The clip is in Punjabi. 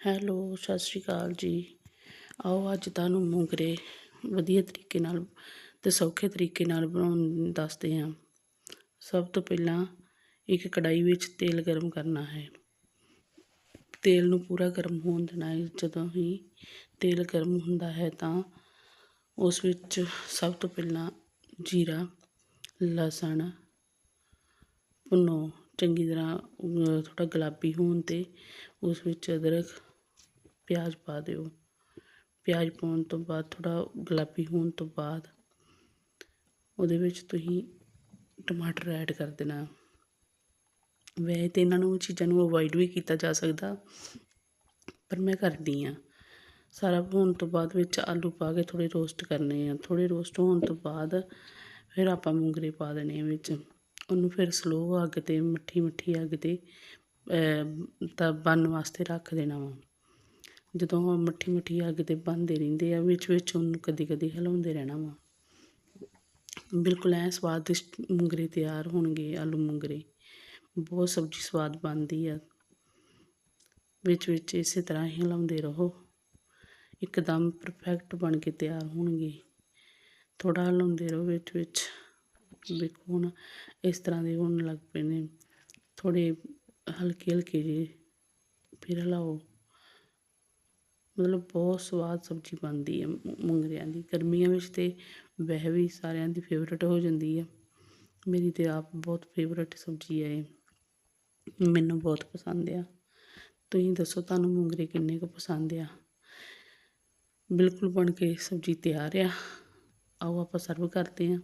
ਹੈਲੋ ਸਤਿ ਸ਼੍ਰੀ ਅਕਾਲ ਜੀ। ਆਓ ਅੱਜ ਤੁਹਾਨੂੰ ਮੂੰਗਰੇ ਵਧੀਆ ਤਰੀਕੇ ਨਾਲ ਅਤੇ ਸੌਖੇ ਤਰੀਕੇ ਨਾਲ ਬਣਾਉਣ ਦੱਸਦੇ ਹਾਂ। ਸਭ ਤੋਂ ਪਹਿਲਾਂ ਇੱਕ ਕੜਾਈ ਵਿੱਚ ਤੇਲ ਗਰਮ ਕਰਨਾ ਹੈ। ਤੇਲ ਨੂੰ ਪੂਰਾ ਗਰਮ ਹੋਣ ਦੇਣਾ ਹੈ। ਜਦੋਂ ਹੀ ਤੇਲ ਗਰਮ ਹੁੰਦਾ ਹੈ ਤਾਂ ਉਸ ਵਿੱਚ ਸਭ ਤੋਂ ਪਹਿਲਾਂ ਜੀਰਾ, ਲਸਣ ਭੁੰਨੋ। ਚੰਗੀ ਤਰ੍ਹਾਂ ਥੋੜ੍ਹਾ ਗੁਲਾਬੀ ਹੋਣ 'ਤੇ ਉਸ ਵਿੱਚ ਅਦਰਕ ਪਿਆਜ਼ ਪਾ ਦਿਓ। ਪਿਆਜ਼ ਪਾਉਣ ਤੋਂ ਬਾਅਦ ਥੋੜ੍ਹਾ ਗੁਲਾਬੀ ਹੋਣ ਤੋਂ ਬਾਅਦ ਉਹਦੇ ਵਿੱਚ ਤੁਸੀਂ ਟਮਾਟਰ ਐਡ ਕਰ ਦੇਣਾ। ਵੈਸੇ ਤਾਂ ਇਹਨਾਂ ਨੂੰ ਚੀਜ਼ਾਂ ਨੂੰ ਅਵੋਇਡ ਵੀ ਕੀਤਾ ਜਾ ਸਕਦਾ, ਪਰ ਮੈਂ ਕਰਦੀ ਹਾਂ। ਸਾਰਾ ਭੁੰਨ ਤੋਂ ਬਾਅਦ ਵਿੱਚ ਆਲੂ ਪਾ ਕੇ ਥੋੜ੍ਹੇ ਰੋਸਟ ਕਰਨੇ ਆ। ਥੋੜ੍ਹੇ ਰੋਸਟ ਹੋਣ ਤੋਂ ਬਾਅਦ ਫਿਰ ਆਪਾਂ ਮੂੰਗਰੇ ਪਾ ਦੇਣੇ ਆ ਵਿੱਚ। ਉਹਨੂੰ ਫਿਰ ਸਲੋ ਅੱਗ 'ਤੇ ਮਿੱਠੀ ਮਿੱਠੀ ਅੱਗ 'ਤੇ ਤਾਂ ਬਣਨ ਵਾਸਤੇ ਰੱਖ ਦੇਣਾ ਵਾ। ਜਦੋਂ ਉਹ ਮੱਠੀ ਮਿੱਠੀ ਅੱਗ 'ਤੇ ਬਣਦੇ ਰਹਿੰਦੇ ਆ, ਵਿੱਚ ਵਿੱਚ ਉਹਨੂੰ ਕਦੀ ਕਦੀ ਹਿਲਾਉਂਦੇ ਰਹਿਣਾ ਵਾ। ਬਿਲਕੁਲ ਐ ਸਵਾਦਿਸ਼ਟ ਮੂੰਗਰੇ ਤਿਆਰ ਹੋਣਗੇ, ਆਲੂ ਮੂੰਗਰੇ। ਬਹੁਤ ਸਬਜ਼ੀ ਸਵਾਦ ਬਣਦੀ ਆ। ਵਿੱਚ ਵਿੱਚ ਇਸੇ ਤਰ੍ਹਾਂ ਹੀ ਹਿਲਾਉਂਦੇ ਰਹੋ। ਇੱਕਦਮ ਪਰਫੈਕਟ ਬਣ ਕੇ ਤਿਆਰ ਹੋਣਗੇ। ਥੋੜਾ ਹਿਲਾਉਂਦੇ ਰਹੋ ਵਿੱਚ ਵਿੱਚ। ਵੇਖੋ ਹੁਣ ਇਸ ਤਰ੍ਹਾਂ ਦੇ ਹੋਣ ਲੱਗ ਪਏ ਨੇ। ਥੋੜੇ ਹਲਕੇ ਹਲਕੇ ਜਿਹੇ ਫਿਰ ਹਿਲਾਓ। ਮਤਲਬ ਬਹੁਤ ਸਵਾਦ ਸਬਜ਼ੀ ਬਣਦੀ ਹੈ ਮੂੰਗਰਿਆਂ ਦੀ। ਗਰਮੀਆਂ ਵਿੱਚ ਤਾਂ ਵੈਸੇ ਵੀ ਸਾਰਿਆਂ ਦੀ ਫੇਵਰੇਟ ਹੋ ਜਾਂਦੀ ਹੈ। ਮੇਰੀ ਤਾਂ ਆਪ ਬਹੁਤ ਫੇਵਰੇਟ ਸਬਜ਼ੀ ਹੈ ਇਹ। ਮੈਨੂੰ ਬਹੁਤ ਪਸੰਦ ਆ। ਤੁਸੀਂ ਦੱਸੋ ਤੁਹਾਨੂੰ ਮੂੰਗਰੇ ਕਿੰਨੇ ਕੁ ਪਸੰਦ ਆ? ਬਿਲਕੁਲ ਬਣ ਕੇ ਸਬਜ਼ੀ ਤਿਆਰ ਆ। ਆਓ ਆਪਾਂ ਸਰਵ ਕਰਦੇ ਹਾਂ।